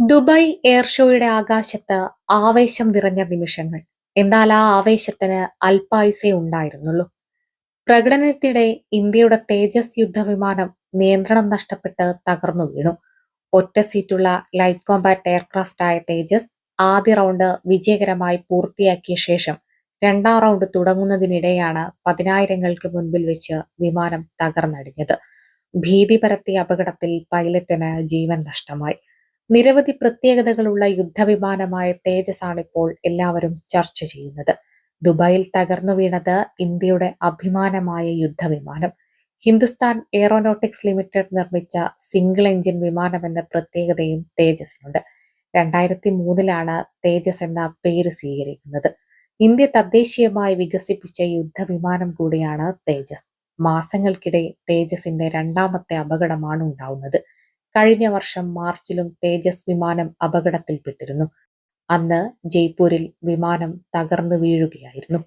Dubai air ഷോയുടെ ആകാശത്ത് ആവേശം നിറഞ്ഞ നിമിഷങ്ങൾ. എന്നാൽ ആ ആവേശത്തിന് അൽപായുസേ ഉണ്ടായിരുന്നുള്ളൂ. പ്രകടനത്തിനിടെ ഇന്ത്യയുടെ തേജസ് യുദ്ധവിമാനം നിയന്ത്രണം നഷ്ടപ്പെട്ട് തകർന്നു വീണു. ഒറ്റ സീറ്റുള്ള ലൈറ്റ് കോമ്പാറ്റ് എയർക്രാഫ്റ്റ് ആയ തേജസ് ആദ്യ റൗണ്ട് വിജയകരമായി പൂർത്തിയാക്കിയ ശേഷം രണ്ടാം റൗണ്ട് തുടങ്ങുന്നതിനിടെയാണ് പതിനായിരങ്ങൾക്ക് മുൻപിൽ വെച്ച് വിമാനം തകർന്നടിഞ്ഞത്. ഭീതി പരത്തിയ അപകടത്തിൽ പൈലറ്റിന് ജീവൻ നഷ്ടമായി. നിരവധി പ്രത്യേകതകളുള്ള യുദ്ധവിമാനമായ തേജസ് ആണ് ഇപ്പോൾ എല്ലാവരും ചർച്ച ചെയ്യുന്നത്. ദുബായിൽ തകർന്നു വീണത് ഇന്ത്യയുടെ അഭിമാനമായ യുദ്ധവിമാനം. ഹിന്ദുസ്ഥാൻ എയറോനോട്ടിക്സ് ലിമിറ്റഡ് നിർമ്മിച്ച സിംഗിൾ എഞ്ചിൻ വിമാനം എന്ന പ്രത്യേകതയും തേജസിനുണ്ട് രണ്ടായിരത്തി മൂന്നിലാണ് തേജസ് എന്ന പേര് സ്വീകരിക്കുന്നത്. ഇന്ത്യ തദ്ദേശീയമായി വികസിപ്പിച്ച യുദ്ധവിമാനം കൂടിയാണ് തേജസ്. മാസങ്ങൾക്കിടെ തേജസിന്റെ രണ്ടാമത്തെ അപകടമാണ് ഉണ്ടാവുന്നത്. കഴിഞ്ഞ വർഷം മാർച്ചിലും തേജസ് വിമാനം അപകടത്തിൽപ്പെട്ടിരുന്നു. അന്ന് ജയ്പൂരിൽ വിമാനം തകർന്നു വീഴുകയായിരുന്നു.